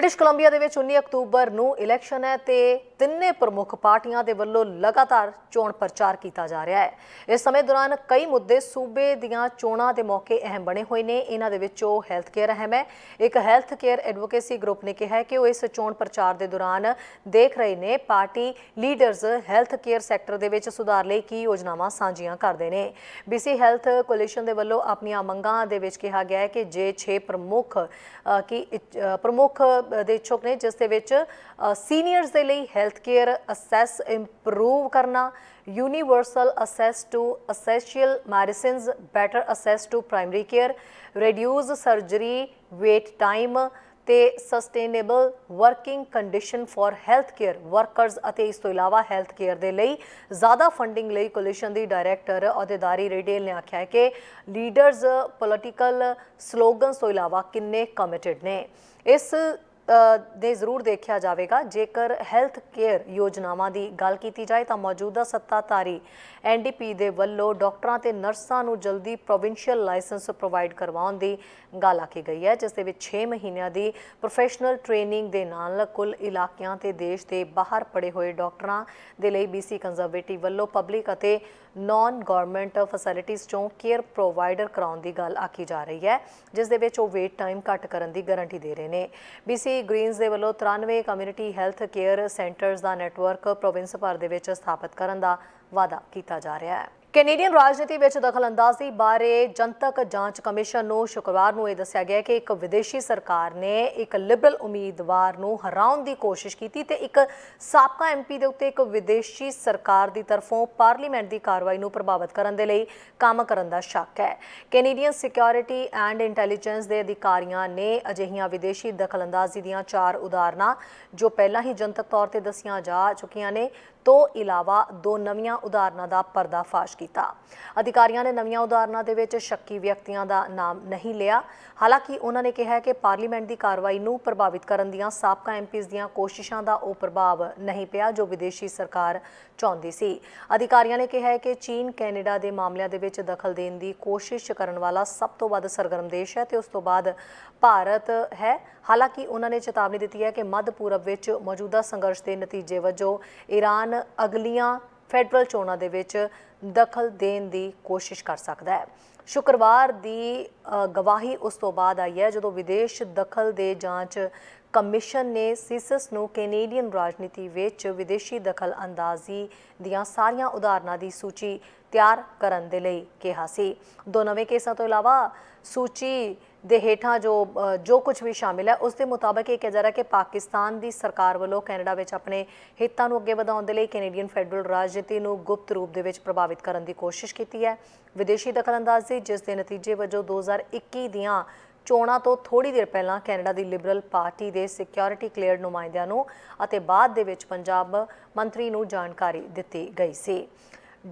British Columbia ਦੇ ਵਿੱਚ 19 October ਨੂੰ ਇਲੈਕਸ਼ਨ ਹੈ ਤੇ ਤਿੰਨੇ ਪ੍ਰਮੁੱਖ ਪਾਰਟੀਆਂ ਦੇ ਵੱਲੋਂ ਲਗਾਤਾਰ ਚੋਣ ਪ੍ਰਚਾਰ ਕੀਤਾ ਜਾ ਰਿਹਾ ਹੈ। ਇਸ ਸਮੇਂ ਦੌਰਾਨ ਕਈ ਮੁੱਦੇ ਸੂਬੇ ਦੀਆਂ ਚੋਣਾਂ ਦੇ ਮੌਕੇ ਅਹਿਮ ਬਣੇ ਹੋਏ ਨੇ। ਇਹਨਾਂ ਦੇ ਵਿੱਚੋਂ ਹੈਲਥ ਕੇਅਰ ਅਹਿਮ ਹੈ। ਇੱਕ ਹੈਲਥ ਕੇਅਰ ਐਡਵੋਕੇਸੀ ਗਰੁੱਪ ਨੇ ਕਿਹਾ ਕਿ ਉਹ ਇਸ ਚੋਣ ਪ੍ਰਚਾਰ ਦੇ ਦੌਰਾਨ ਦੇਖ ਰਹੇ ਨੇ party leaders health care sector ਦੇ ਵਿੱਚ ਸੁਧਾਰ ਲਈ ਕੀ ਯੋਜਨਾਵਾਂ ਸਾਂਝੀਆਂ ਕਰਦੇ ਨੇ। ਬੀਸੀ ਹੈਲਥ ਕੋਲੀਸ਼ਨ ਦੇ ਵੱਲੋਂ ਆਪਣੀਆਂ ਮੰਗਾਂ ਦੇ ਵਿੱਚ ਕਿਹਾ ਗਿਆ ਹੈ ਕਿ ਜੇ 6 ਪ੍ਰਮੁੱਖ ਕੀ ਪ੍ਰਮੁੱਖ ਦੇ ਇੱਛੁਕ ਨੇ, ਜਿਸ ਦੇ ਵਿੱਚ ਸੀਨੀਅਰਸ ਦੇ ਲਈ ਹੈਲਥ ਕੇਅਰ ਅਸੈਸ ਇੰਪਰੂਵ ਕਰਨਾ universal access to essential medicines better access to primary care reduce surgery wait time ਤੇ sustainable working condition for health care workers ਅਤੇ ਇਸ ਤੋਂ ਇਲਾਵਾ ਹੈਲਥ ਕੇਅਰ ਦੇ ਲਈ ਜ਼ਿਆਦਾ ਫੰਡਿੰਗ ਲਈ ਕੋਲੀਸ਼ਨ ਦੀ ਡਾਇਰੈਕਟਰ ਅਹੁਦੇਦਾਰੀ ਰਿਡੇਲ ਨੇ ਆਖਿਆ ਹੈ ਕਿ ਲੀਡਰਸ ਪੋਲੀਟੀਕਲ ਸਲੋਗਨਸ ਤੋਂ ਇਲਾਵਾ ਕਿੰਨੇ ਕਮਿਟਡ ਨੇ। ਇਸ ਦੇ ਜ਼ਰੂਰ ਦੇਖਿਆ ਜਾਵੇਗਾ। ਜੇਕਰ ਹੈਲਥ ਕੇਅਰ ਯੋਜਨਾਵਾਂ ਦੀ ਗੱਲ ਕੀਤੀ ਜਾਏ ਤਾਂ ਮੌਜੂਦਾ ਸੱਤਾਧਾਰੀ ਐਨਡੀਪੀ ਦੇ ਵੱਲੋਂ ਡਾਕਟਰਾਂ ਤੇ ਨਰਸਾਂ ਨੂੰ ਜਲਦੀ ਪ੍ਰੋਵਿੰਸ਼ੀਅਲ ਲਾਇਸੈਂਸ ਪ੍ਰੋਵਾਈਡ ਕਰਵਾਉਣ ਦੀ ਗੱਲ ਆਖੀ ਗਈ ਹੈ, ਜਿਸ ਦੇ ਵਿੱਚ 6 ਮਹੀਨਿਆਂ ਦੀ ਪ੍ਰੋਫੈਸ਼ਨਲ ਟ੍ਰੇਨਿੰਗ ਦੇ ਨਾਲ ਕੁੱਲ ਇਲਾਕਿਆਂ ਤੇ ਦੇਸ਼ ਦੇ ਬਾਹਰ ਪੜੇ ਹੋਏ ਡਾਕਟਰਾਂ ਦੇ ਲਈ ਬੀਸੀ ਕੰਜ਼ਰਵੇਟਿਵ ਵੱਲੋਂ ਪਬਲਿਕ ਅਤੇ ਨਾਨ ਗਵਰਨਮੈਂਟ ਫੈਸਿਲਿਟੀਜ਼ ਚੋਂ ਕੇਅਰ ਪ੍ਰੋਵਾਈਡਰ ਕਰਾਉਣ ਦੀ ਗੱਲ ਆਖੀ ਜਾ ਰਹੀ ਹੈ, ਜਿਸ ਦੇ ਵਿੱਚ ਉਹ ਵੇਟ ਟਾਈਮ ਘੱਟ ਕਰਨ ਦੀ ਗਾਰੰਟੀ ਦੇ ਰਹੇ ਨੇ। ਬੀਸੀ ਗ੍ਰੀਨਸ ਦੇ ਵੱਲੋਂ 93 ਕਮਿਊਨਿਟੀ ਹੈਲਥ ਕੇਅਰ ਸੈਂਟਰਸ ਦਾ ਨੈਟਵਰਕ ਪ੍ਰੋਵਿੰਸ ਭਰ ਦੇ ਵਿੱਚ ਸਥਾਪਿਤ ਕਰਨ ਦਾ ਵਾਅਦਾ ਕੀਤਾ ਜਾ ਰਿਹਾ ਹੈ। ਕੈਨੇਡੀਅਨ ਰਾਜਨੀਤੀ ਵਿੱਚ ਦਖਲਅੰਦਾਜ਼ੀ ਬਾਰੇ ਜਨਤਕ ਜਾਂਚ ਕਮਿਸ਼ਨ ਨੂੰ ਸ਼ੁੱਕਰਵਾਰ ਨੂੰ ਇਹ ਦੱਸਿਆ ਗਿਆ ਕਿ ਇੱਕ ਵਿਦੇਸ਼ੀ ਸਰਕਾਰ ਨੇ ਇੱਕ ਲਿਬਰਲ ਉਮੀਦਵਾਰ ਨੂੰ ਹਰਾਉਣ ਦੀ ਕੋਸ਼ਿਸ਼ ਕੀਤੀ ਤੇ ਇੱਕ ਸਾਬਕਾ ਐਮਪੀ ਦੇ ਉੱਤੇ ਇੱਕ ਵਿਦੇਸ਼ੀ ਸਰਕਾਰ ਦੀ ਤਰਫੋਂ ਪਾਰਲੀਮੈਂਟ ਦੀ ਕਾਰਵਾਈ ਨੂੰ ਪ੍ਰਭਾਵਿਤ ਕਰਨ ਦੇ ਲਈ ਕੰਮ ਕਰਨ ਦਾ ਸ਼ੱਕ ਹੈ। ਕੈਨੇਡੀਅਨ ਸਿਕਿਉਰਿਟੀ ਐਂਡ ਇੰਟੈਲੀਜੈਂਸ ਦੇ ਅਧਿਕਾਰੀਆਂ ਨੇ ਅਜਿਹੀਆਂ ਵਿਦੇਸ਼ੀ ਦਖਲਅੰਦਾਜ਼ੀ ਦੀਆਂ ਚਾਰ ਉਦਾਹਰਨਾਂ ਜੋ ਪਹਿਲਾਂ ਹੀ ਜਨਤਕ ਤੌਰ ਤੇ ਦੱਸੀਆਂ ਜਾ ਚੁੱਕੀਆਂ ਨੇ ਤੋਂ ਇਲਾਵਾ ਦੋ ਨਵੀਆਂ ਉਦਾਹਰਨਾਂ ਦਾ ਪਰਦਾਫਾਸ਼ ਕੀਤਾ। ਅਧਿਕਾਰੀਆਂ ਨੇ ਨਵੀਆਂ ਉਦਾਹਰਨਾਂ ਦੇ ਵਿੱਚ ਸ਼ੱਕੀ ਵਿਅਕਤੀਆਂ ਦਾ ਨਾਮ ਨਹੀਂ ਲਿਆ। ਹਾਲਾਂਕਿ ਉਹਨਾਂ ਨੇ ਕਿਹਾ ਕਿ ਪਾਰਲੀਮੈਂਟ ਦੀ ਕਾਰਵਾਈ ਨੂੰ ਪ੍ਰਭਾਵਿਤ ਕਰਨ ਦੀਆਂ ਸਾਬਕਾ ਐਮਪੀਜ਼ ਦੀਆਂ ਕੋਸ਼ਿਸ਼ਾਂ ਦਾ ਉਹ ਪ੍ਰਭਾਵ ਨਹੀਂ ਪਿਆ ਜੋ ਵਿਦੇਸ਼ੀ ਸਰਕਾਰ ਚਾਹੁੰਦੀ ਸੀ। ਅਧਿਕਾਰੀਆਂ ਨੇ ਕਿਹਾ ਕਿ ਚੀਨ, ਕੈਨੇਡਾ ਦੇ ਮਾਮਲਿਆਂ ਦੇ ਵਿੱਚ ਦਖਲ ਦੇਣ ਦੀ ਕੋਸ਼ਿਸ਼ ਕਰਨ ਵਾਲਾ ਸਭ ਤੋਂ ਵੱਧ ਸਰਗਰਮ ਦੇਸ਼ ਹੈ ਤੇ ਉਸ ਤੋਂ ਬਾਅਦ ਭਾਰਤ ਹੈ। ਹਾਲਾਂਕਿ ਉਹਨਾਂ ਨੇ ਚੇਤਾਵਨੀ ਦਿੱਤੀ ਹੈ ਕਿ ਮੱਧ ਪੂਰਬ ਵਿੱਚ ਮੌਜੂਦਾ ਸੰਘਰਸ਼ ਦੇ ਨਤੀਜੇ ਵਜੋਂ ਈਰਾਨ ਅਗਲੀਆਂ ਫੈਡਰਲ ਚੋਣਾਂ ਦੇ ਵਿੱਚ ਦਖਲ ਦੇਣ ਦੀ ਕੋਸ਼ਿਸ਼ ਕਰ ਸਕਦਾ ਹੈ। ਸ਼ੁੱਕਰਵਾਰ ਦੀ ਅ, ਗਵਾਹੀ ਉਸ ਤੋਂ ਬਾਅਦ ਆਈ ਹੈ ਜਦੋਂ ਵਿਦੇਸ਼ ਦਖਲ ਦੇ ਜਾਂਚ ਕਮਿਸ਼ਨ ਨੇ ਸੀਸਸ ਨੂੰ ਕੈਨੇਡੀਅਨ ਰਾਜਨੀਤੀ ਵਿੱਚ ਵਿਦੇਸ਼ੀ ਦਖਲ ਅੰਦਾਜ਼ੀ ਦੀਆਂ ਸਾਰੀਆਂ ਉਦਾਹਰਨਾਂ ਦੀ ਸੂਚੀ ਤਿਆਰ ਕਰਨ ਦੇ ਲਈ ਕਿਹਾ ਸੀ। ਦੋ ਨਵੇਂ ਕੇਸਾਂ ਤੋਂ ਇਲਾਵਾ ਸੂਚੀ ਦੇ ਹੇਠਾਂ ਜੋ ਜੋ ਕੁਝ ਵੀ ਸ਼ਾਮਿਲ ਹੈ, ਉਸ ਦੇ ਮੁਤਾਬਕ ਇਹ ਕਿਹਾ ਜਾ ਰਿਹਾ ਕਿ ਪਾਕਿਸਤਾਨ ਦੀ ਸਰਕਾਰ ਵੱਲੋਂ ਕੈਨੇਡਾ ਵਿੱਚ ਆਪਣੇ ਹਿੱਤਾਂ ਨੂੰ ਅੱਗੇ ਵਧਾਉਣ ਦੇ ਲਈ ਕੈਨੇਡੀਅਨ ਫੈਡਰਲ ਰਾਜਨੀਤੀ ਨੂੰ ਗੁਪਤ ਰੂਪ ਦੇ ਵਿੱਚ ਪ੍ਰਭਾਵਿਤ ਕਰਨ ਦੀ ਕੋਸ਼ਿਸ਼ ਕੀਤੀ ਹੈ। ਵਿਦੇਸ਼ੀ ਦਖਲਅੰਦਾਜ਼ੀ ਜਿਸ ਦੇ ਨਤੀਜੇ ਵਜੋਂ 2021 ਦੀਆਂ ਚੋਣਾਂ ਤੋਂ ਥੋੜੀ ਦੇਰ ਪਹਿਲਾਂ ਕੈਨੇਡਾ ਦੀ ਲਿਬਰਲ ਪਾਰਟੀ ਦੇ ਸਿਕਿਉਰਿਟੀ ਕਲੀਅਰਡ ਨੁਮਾਇੰਦਿਆਂ ਨੂੰ ਅਤੇ ਬਾਅਦ ਦੇ ਵਿੱਚ ਪੰਜਾਬ ਮੰਤਰੀ ਨੂੰ ਜਾਣਕਾਰੀ ਦਿੱਤੀ ਗਈ ਸੀ।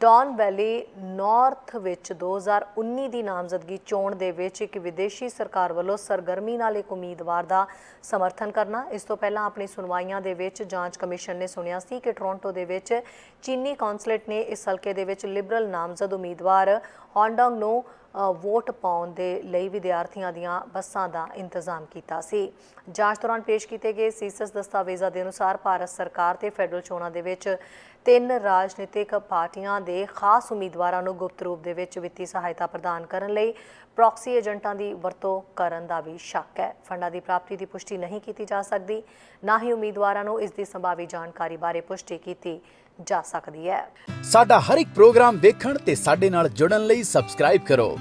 ਡੌਨ ਵੈਲੀ ਨਾਰਥ ਵਿੱਚ 2019 ਦੀ ਨਾਮਜ਼ਦਗੀ ਚੋਣ ਦੇ ਵਿੱਚ ਇੱਕ ਵਿਦੇਸ਼ੀ ਸਰਕਾਰ ਵੱਲੋਂ ਸਰਗਰਮੀ ਨਾਲ ਇੱਕ ਉਮੀਦਵਾਰ ਦਾ ਸਮਰਥਨ ਕਰਨਾ, ਇਸ ਤੋਂ ਪਹਿਲਾਂ ਆਪਣੀ ਸੁਣਵਾਈਆਂ ਦੇ ਵਿੱਚ ਜਾਂਚ ਕਮਿਸ਼ਨ ਨੇ ਸੁਣਿਆ ਸੀ ਕਿ ਟੋਰਾਂਟੋ ਦੇ ਵਿੱਚ ਚੀਨੀ ਕੌਂਸਲੇਟ ਨੇ ਇਸ ਹਲਕੇ ਦੇ ਵਿੱਚ ਲਿਬਰਲ ਨਾਮਜ਼ਦ ਉਮੀਦਵਾਰ ਹੌਂਡੋਂਗ ਨੂੰ ਵੋਟ ਪਾਉਣ ਦੇ ਲਈ ਵਿਦਿਆਰਥੀਆਂ ਦੀਆਂ ਬੱਸਾਂ ਦਾ ਇੰਤਜ਼ਾਮ ਕੀਤਾ ਸੀ। ਜਾਂਚ ਦੌਰਾਨ ਪੇਸ਼ ਕੀਤੇ ਗਏ ਸੀਸਸ ਦਸਤਾਵੇਜ਼ਾਂ ਦੇ ਅਨੁਸਾਰ ਭਾਰਤ ਸਰਕਾਰ ਤੇ ਫੈਡਰਲ ਚੋਣਾਂ ਦੇ ਵਿੱਚ ਤਿੰਨ ਰਾਜਨੀਤਿਕ ਪਾਰਟੀਆਂ ਦੇ ਖਾਸ ਉਮੀਦਵਾਰਾਂ ਨੂੰ ਗੁਪਤ ਰੂਪ ਦੇ ਵਿੱਚ ਵਿੱਤੀ ਸਹਾਇਤਾ ਪ੍ਰਦਾਨ ਕਰਨ ਲਈ ਪ੍ਰੌਕਸੀ ਏਜੰਟਾਂ ਦੀ ਵਰਤੋਂ ਕਰਨ ਦਾ ਵੀ ਸ਼ੱਕ ਹੈ। ਫੰਡਾਂ ਦੀ ਪ੍ਰਾਪਤੀ ਦੀ ਪੁਸ਼ਟੀ ਨਹੀਂ ਕੀਤੀ ਜਾ ਸਕਦੀ, ਨਾ ਹੀ ਉਮੀਦਵਾਰਾਂ ਨੂੰ ਇਸ ਦੀ ਸੰਭਾਵੀ ਜਾਣਕਾਰੀ ਬਾਰੇ ਪੁਸ਼ਟੀ ਕੀਤੀ ਜਾ ਸਕਦੀ ਹੈ। ਸਾਡਾ ਹਰ ਇੱਕ ਪ੍ਰੋਗਰਾਮ ਵੇਖਣ ਤੇ ਸਾਡੇ ਨਾਲ ਜੁੜਨ ਲਈ ਸਬਸਕ੍ਰਾਈਬ ਕਰੋ।